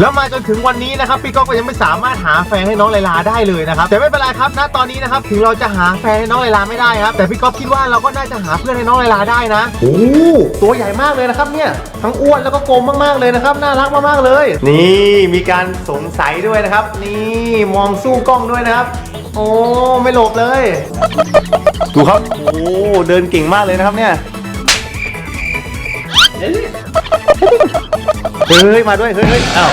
แล้วมาจนถึงวันนี้นะครับพี่ก๊อฟก็ยังไม่สามารถหาแฟนให้น้องไลลาได้เลยนะครับแต่ไม่เป็นไรครับณตอนนี้นะครับถึงเราจะหาแฟนให้น้องไลลาไม่ได้ครับแต่พี่ก๊อฟคิดว่าเราก็น่าจะหาเพื่อนให้น้องไลลาได้นะโอ้ตัวใหญ่มากเลยนะครับเนี่ยทั้งอ้วนแล้วก็กลมมากๆเลยนะครับน่ารักมากๆเลย นี่มีการสงสัยด้วยนะครับ นี่มองสู้กล้องด้วยนะครับ โอ้ไม่หลบเลย ดูครับโอ้เดินเก่งมากเลยนะครับเนี่ย เฮ้ยมาด้วยเฮ้ยเฮ้ยอ้าว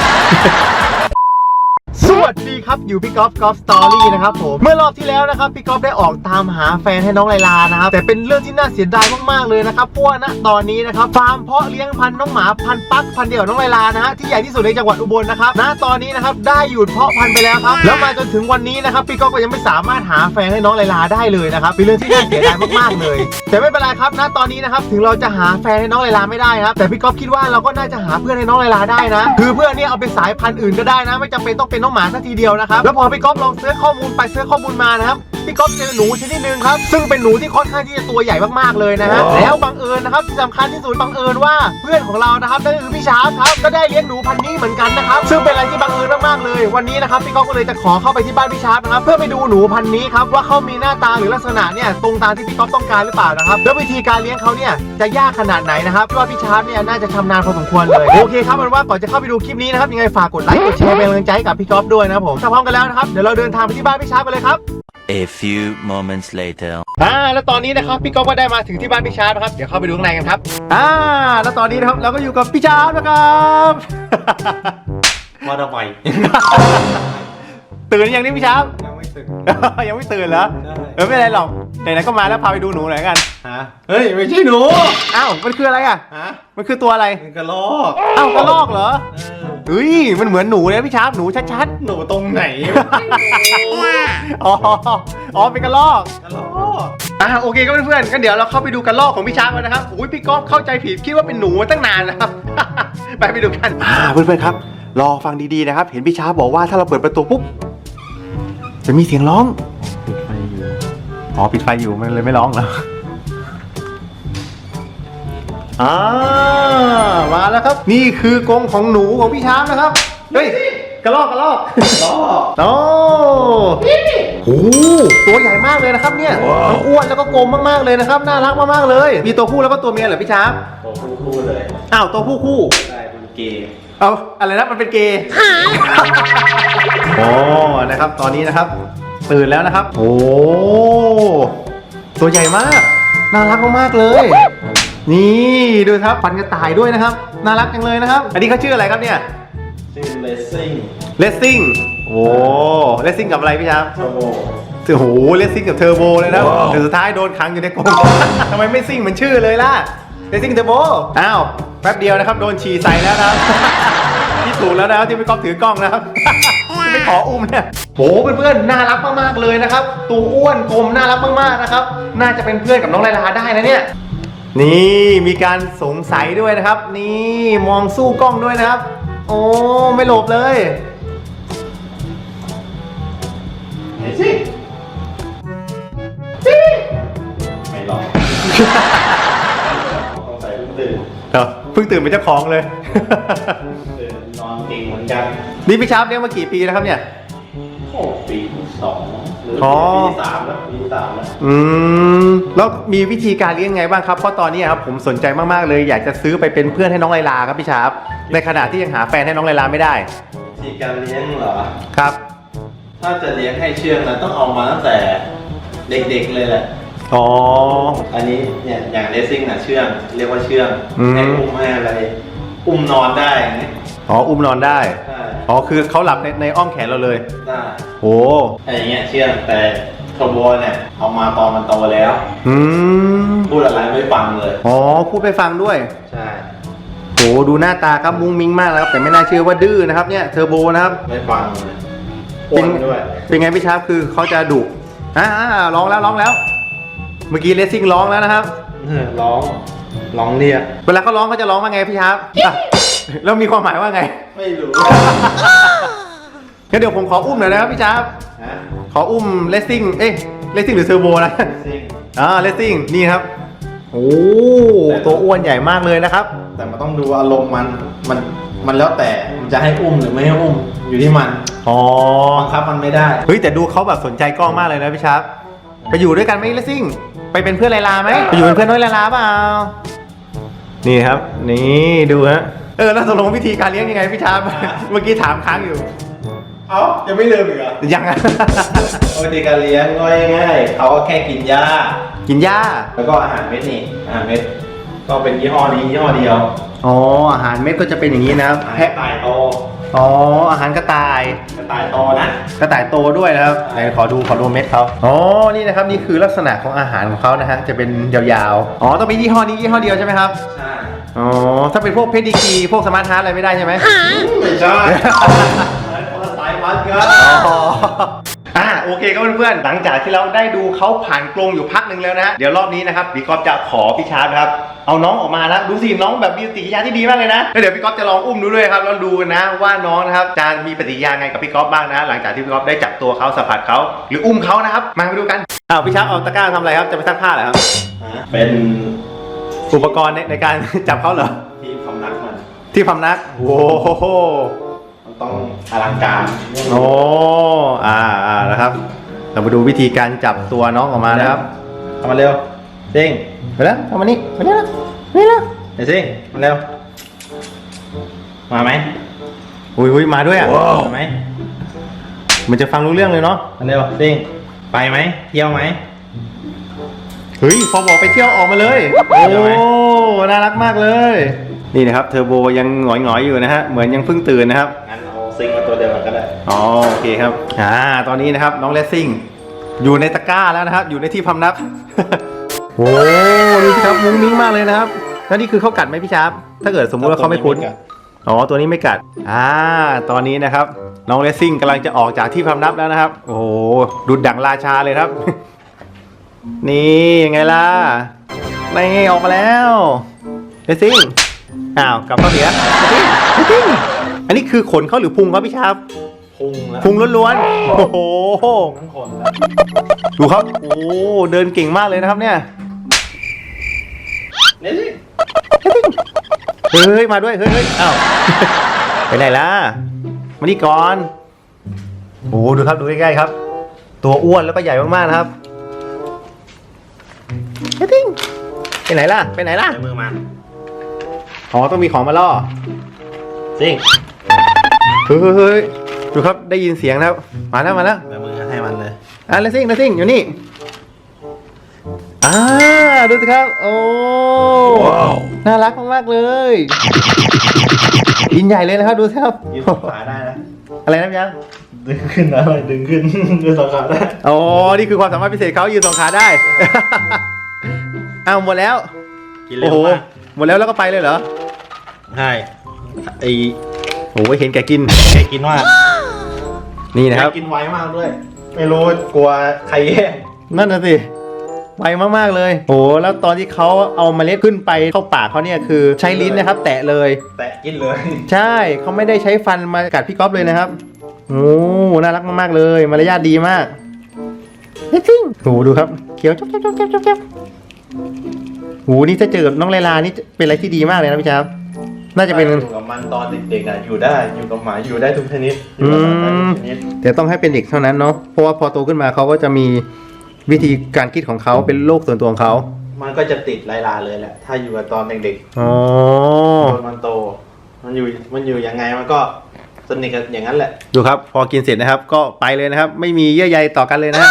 วัสดีครับ อยู่พี่กอล์ฟกอล์ฟสตอรี่นะครับผม เมื่อรอบที่แล้วนะครับพี่กอล์ฟได้ออกตามหาแฟนให้น้องไลลานะครับ แต่เป็นเรื่องที่น่าเสียดายมากๆเลยนะครับเพราะว่าณตอนนี้นะครับฟาร์มเพาะเลี้ยงพันธุ์น้องหมาพันธุ์ปักพันธุ์เดียวกับน้องไลลานะฮะที่ใหญ่ที่สุดในจังหวัดอุบลนะครับณตอนนี้นะครับได้หยุดเพาะพันธุ์ไปแล้วครับแล้วมาจนถึงวันนี้นะครับพี่กอล์ฟก็ยังไม่สามารถหาแฟนให้น้องไลลาได้เลยนะครับเป็นเรื่องที่น่าเสียดายมากๆเลย แต่ไม่เป็นไรครับณตอนนี้นะครับถึงเราจะหาแฟนให้น้องไลลาไม่ได้ครับแต่พี่กอล์ฟคิดว่าเราก็น่าจะหาเพื่อนให้น้องไลลาได้นะ คือเพื่อนเนี่ยเอาเป็นสายพันธุ์อื่นก็ได้นะ ไม่จำเป็นต้องเป็นน้องหมาสักทีเดียวนะครับ แล้วพอพี่ก๊อฟลองเสิร์ชข้อมูลไปเสิร์ชข้อมูลมานะครับพี่ก๊อฟเจอหนูชนิดหนึ่งครับ ซึ่งเป็นหนูที่ค่อนข้างที่จะตัวใหญ่มากๆเลยนะฮะ แล้วบังเอิญนะครับที่สำคัญที่สุดบังเอิญว่าเพื่อนของเรานะครับนั่นก็คือพี่ชาร์ปครับ ก็ได้เลี้ยงหนูพันธุ์นี้เหมือนกันนะครับ ซึ่งเป็นอะไรที่บังเอิญมากๆเลย วันนี้นะครับพี่ก๊อฟก็เลยจะขอเข้าไปที่บ้านพี่ชาร์ปนะครับ เพื่อไปดูหนูพันธุ์นี้ครับว่าเขามีหน้าตาหรือลักษณะเนี่ยตรงตามที่พี่ก๊อฟต้องการหรือเปล่านะครับ แล้ววิธีการเลี้ยงเขาเนี่ยจะยากขนาดไหนนะครับพี่ว่าพี่ชาร์ปเนี่ยน่าจะชำนาญพอสมควรเลย โอเคครับเป็นว่าก่อนจะเข้าไปดูคลิปนี้นะครับยังไงฝากกดไลค์กดแชร์เป็นกำลังใจให้กับพี่ก๊อฟด้วยนะครับผมถ้าพร้อมกันแล้วนะครับเดี๋ยวเราเดินทางไปที่บ้านพี่ชาร์ปกันเลยครับ A few moments later. อ่าแล้วตอนนี้นะครับพี่ก๊อฟก็ได้มาถึงที่บ้านพี่ชาร์ปนะครับเดี๋ยวเข้าไปดูข้างในกันครับอ่าแล้วตอนนี้นะครับเราก็อยู่กับพี่ชาร์ปนะครับ มาทำไมตื่นยังนี่พี่ชาร์ปยังไม่ ตื่น ยังไม่ตื่นเหรอได้เออไม่เป็นไรหรอกไหนๆก็มาแล้วพาไปดูหนูหน่อยกันฮะเฮ้ยไม่ใช่หนูอ้าวมันคืออะไรอะ ฮะมันคือตัวอะไรมันกระลอกอ้าวกระรอกเหรอเออเฮ้ยมันเหมือนหนูเลยนะพี่ชาร์ปหนูชัดหนูตรงไหนๆอ๋ออ๋อเป็นกระรอก กระลอกอ่าโอเคก็เพื่อนๆกันเดี๋ยวเราเข้าไปดูกระรอกของพี่ชาร์ปกันนะครับอุ้ยพี่ก๊อฟเข้าใจผิดคิดว่าเป็นหนูมาตั้งนานนะครับ ไปไปดูกันอ่าเพื่อนๆครับ รอฟังดีๆนะครับ เห็นพี่ชาร์ปบอกว่าถ้าเราเปิดประตูปุ๊บ จะมีเสียงร้อง ปิดไฟอยู่ อ๋อ ปิดไฟอยู่มันเลยไม่ร้องเหรออ่ามาแล้วครับ นี่คือกรงของหนูของพี่ช้างนะครับ เฮ้ย กระรอกกระรอกกระลอกโอ้โหตัวใหญ่มากเลยนะครับเนี่ยทั้งอ้วนแล้วก็กลมมากๆเลยนะครับ น่ารักมากๆเลย มีตัวผู้แล้วก็ตัวเมียเหรอพี่ช้าง ตัวคู่ๆเลย อ้าว ตัวผู้คู่ ได้เป็นเกย์ เอาอะไรนะ มันเป็นเกย์โอ้นะ ครับ ตอนนี้นะครับ ตื่นแล้วนะครับ โอ้ตัวใหญ่มาก น่ารักมากๆเลย นี่ดูครับฟันกระต่ายด้วยนะครับ น่ารักจังเลยนะครับ อันนี้เขาชื่ออะไรครับเนี่ยชื่อเลสซิ่งเลสซิ่งโอ้เลสซิ่งกับอะไรพี่ช้างโชว์โอ้โหเลสซิ่งกับเทอร์โบเลยนะแต่สุดท้ายโดนขังอยู่ในกรงทำไมไม่ซิ่งเหมือนชื่อเลยล่ะเลสซิ่งเทอร์โบอ้าวแป๊บเดียวนะครับ โดนฉี่ใส่แล้วนะครับที่ถูกแล้วนะครับที่พี่ก๊อฟถือกล้องนะครับที่ไม่ ขออุ้มเนี่ยโหเพื่อนๆน่ารักมากๆเลยนะครับตัวอ้วนกลมน่ารักมากๆนะครับ น่าจะเป็นเพื่อนกับน้องไลลาได้นะเนี่ยนี่มีการสงสัยด้วยนะครับ นี่มองสู้กล้องด้วยนะครับ โอ้ไม่หลบเลยไหนสิไม่หรอกต้องใส่ลูกตื่นเออ เพิ่งตื่นเป็นเจ้าของเลยตื่นนอนเก่งเหมือนกันนี่พี่ชาร์ปเลี้ยงมากี่ปีแล้วครับเนี่ย โอ้ปีที่สองหรืออ๋อ ปีที่สามแล้วปีที่สามแล้วอืมแล้วมีวิธีการเลี้ยงไงบ้างครับเพราะตอนนี้ครับผมสนใจมากๆเลย อยากจะซื้อไปเป็นเพื่อนให้น้องไลลาครับพี่ชาร์ปในขณะที่ยังหาแฟนให้น้องไลลาไม่ได้วิธีการเลี้ยงเหรอ ครับ ถ้าจะเลี้ยงให้เชื่องนะต้องเอามาตั้งแต่เด็กๆเลยแหละ อ๋อ อันนี้เนี่ยอย่างเลสซิ่งน่ะเชื่องเรียกว่าเชื่องอืม ให้อุ้มให้อะไร อุ้มนอนได้อย่างนี้อ๋ออุ้มนอนได้ ได้อ๋อคือเขาหลับในในอ้อมแขนเราเลย ได้โอ้ไอ้อย่างเงี้ยเชื่องแต่ขบวเนี่ยเอามาตอนมันโตแล้ว อืมพูดอะไรไม่ฟังเลย อ๋อพูดไปฟังด้วย ใช่ โหดูหน้าตาครับมุ้งมิ้งมากแล้วครับแต่ไม่น่าเชื่อว่าดื้อนะครับเนี่ยเทอร์โบนะครับไม่ฟังเลยเป็อ้วนนด้วยเป็นไงพี่ชาร์ปคือเขาจะดุอ่าอ่าร้องแล้วร้องแล้วเมื่อกี้เลสซิ่งร้องแล้วนะครับเออร้อง ร้องเรียก เวลาเขาร้องเขาจะร้องว่าไงพี่ชาร์ปอะแล้วมีความหมายว่าไงไม่รู้งั้นเดี๋ยวผมขออุ้มหน่อยนะครับพี่ชาร์ปฮะขออุ้มเลสซิ่งเอ๊ะเลสซิ่งหรือเทอร์โบนะ ซิ่งอ่าเลสซิ่งนี่ครับ โอ้ตัวอ้วนใหญ่มากเลยนะครับ แต่มันต้องดูอารมณ์มัน มัน มันแล้วแต่ มันจะให้อุ้มหรือไม่ให้อุ้ม อยู่ที่มันอ๋อ บังคับมันไม่ได้ เฮ้ยแต่ดูเขาแบบสนใจกล้องมากเลยนะพี่ชาร์ปไปอยู่ด้วยกันไหมเลสซิ่ง ไปเป็นเพื่อนไลลาไหมไปอยู่เป็นเพื่อนน้อยไลลาเปล่านี่ครับ นี่ดูฮะเออแล้วตกลงวิธีการเลี้ยงยังไงพี่ชาร์ปเมื่อกี้ถามค้างอยู่ เอ้ายังไม่เลิมอีกเหรอยังอะปกติการเลี้ยงก็ง่ายๆเขาก็แค่กินหญ้า กินหญ้า แล้วก็อาหารเม็ดนี่อาหารเม็ด ก็เป็นยี่ห้อนี้ยี่ห้อเดียว อ๋ออาหารเม็ดก็จะเป็นอย่างนี้นะครับอาหารแพะกระต่ายโต อ๋ออาหารกระต่าย กระต่ายโตนะ กระต่ายโตด้วยนะครับไหนขอดูขอดูเม็ดเขาอ๋อนี่นะครับนี่คือลักษณะของอาหารของเขานะฮะจะเป็นยาวๆอ๋อต้องเป็นยี่ห้อนี้ยี่ห้อเดียวใช่ไหมครับใช่อ๋อถ้าเป็นพวกเพชรดีกรีพวกสมาร์ทฮาร์ดอะไรไม่ได้ใช่ไหมไม่ใช่คนละสายพันธุ์กันอ๋ออ่าโอเคครับเพื่อนๆหลังจากที่เราได้ดูเขาผ่านกรงอยู่พักหนึ่งแล้วนะฮะเดี๋ยวรอบนี้นะครับพี่ก๊อฟจะขอพี่ชาร์ปนะครับ เอาน้องออกมาแล้วดูสิน้องแบบมีปฏิกิริยาที่ดีมากเลยนะแล้วเดี๋ยวพี่ก๊อฟจะลองอุ้มดูด้วยครับแล้วดูกันนะว่าน้องนะครับจะมีปฏิกิริยาไงกับพี่ก๊อฟบ้างนะ หลังจากที่พี่ก๊อฟได้จับตัวเขาสัมผัสเขาหรืออุ้มเขานะครับมาไปดูกันอ้าวพี่ชาร์ปเอาตะกร้าทำอะไรครับจะไปซักผ้าเหรอครับเป็นอุปกรณ์ในในการ จับเขาเหรอที่พำนักมันที่พำนักโอ้โหมันต้องอลังการโอ้อ่าอ่านะครับ เรามาดูวิธีการจับตัวน้องออกมานะครับ เอามาเร็ว เด้งไปแล้วเอามานี่มานี่แล้วนี่แล้วเดี๋ยวสิมาเร็วมาไหมอุ้ยอุ้ยมาด้วยอะมาไหมมันจะฟังรู้เรื่องเลยเนาะมาเร็วเด้งไปไหมเที่ยวไหมเฮ้ยพอบอกไปเที่ยวออกมาเลยเดี๋ยวไหมโอ้น่ารักมากเลย นี่นะครับเทอร์โบยังหงอยๆอยู่นะฮะเหมือนยังเพิ่งตื่นนะครับงั้นเอาซิงมาตัวเดียวกันก็ได้อ๋อโอเคครับอ่าตอนนี้นะครับน้องเลสซิ่งอยู่ในตะกร้าแล้วนะครับ อยู่ในที่พำนับ โอ้ดูสิครับมุ้งมิ้งมากเลยนะครับแล้วนี่คือเขากัดไหมพี่ชาร์ปถ้าเกิดสมมุติว่าเขาไม่คุ้นอ๋อตัวนี้ไม่กัดอ่าตอนนี้นะครับน้องเลสซิ่งกำลังจะออกจากที่พำนับแล้วนะครับ โอ้โหดุดดั่งราชาเลยครับ นี่ยังไงล่ะนี่ออกมาแล้วเลสซิ่งอ้าวกลับเข้าเสียเลสซิ่งเลสซิ่งอันนี้คือขนเขาหรือพุงครับพี่ชาร์ปพุงแล้วพุงล้วนๆโอ้โหทั้งคนแล้วดูครับ โอ้เดินเก่งมากเลยนะครับเนี่ย นี่สิเฮ้ยมาด้วยเฮ้ยเฮ้ยอ้าว ไปไหนล่ะมานี่ก่อนโอ้ดูครับดูใกล้ๆครับ ตัวอ้วนแล้วก็ใหญ่มากๆนะครับเฮ้ยทิ้งไปไหนล่ะไปไหนล่ะใช้มือมาอ๋อต้องมีของมาล่อซิงเฮ้ยเฮ้ยเฮ้ยดูครับได้ยินเสียงแล้วมาแล้วมาแล้วใช้มือให้มันเลยอะเลสซิ่งเลสซิ่งอยู่นี่ อ่าดูสิครับ โอ้น่ารักมากๆเลยยินใหญ่เลยนะครับดูสิครับยืดสองขาได้นะอะไรนะพี่ยังดึงขึ้นนะดึงขึ้นยืดสองขาได้อ๋อนี่คือความสามารถพิเศษเขายืนสองขาได้อ้าวหมดแล้วกินเร็โอ้วโหมากหมดแล้วแล้วก็ไปเลยเหรอใช่ไอโอ้โหเห็นแกกินแกกินว่านี่นะครับแกกินไวมากด้วย ไม่รู้กลัวใครแย่งนั่นน่ะสิ ไวมากๆเลยโอ้โหแล้วตอนที่เขาเอาเมล็ดขึ้นไปเข้าปากเขาเนี่ยคือใช้ลิ้นนะครับ แตะเลย แตะกินเลย ใช่เขาไม่ได้ใช้ฟันมากัดพี่ก๊อฟเลยนะครับโอ้น่ารักมากๆเลยมารยาทดีมากจริงโอ้ดูครับเขียวจ๊บจ๊บจ๊บจ๊บจ๊บจ๊บโอ้นี่ถ้าเจอกับน้องไลลานี่เป็นอะไรที่ดีมากเลยนะพี่ชาบน่าจะเป็นอยู่กับมันตอนเด็กๆอะอยู่ได้อยู่กับหมาอยู่ได้ทุกชนิดอยู่กับสัตว์ได้ทุกชนิดแต่ต้องให้เป็นเด็กเท่านั้นเนาะเพราะว่าพอโตขึ้นมาเขาก็จะมี วิธีการคิดของเขาเป็นโลกส่วนตัวของเขามันก็จะติดลายลาเลยแหละ ถ้าอยู่กับตอนเด็กอ๋อๆจนมันโต มันอยู่ มันอยู่ยังไงมันก็สนิทกันอย่างนั้นแหละ ดูครับ พอกินเสร็จนะครับ ก็ไปเลยนะครับ ไม่มีเยื่อใยต่อกันเลยนะฮะ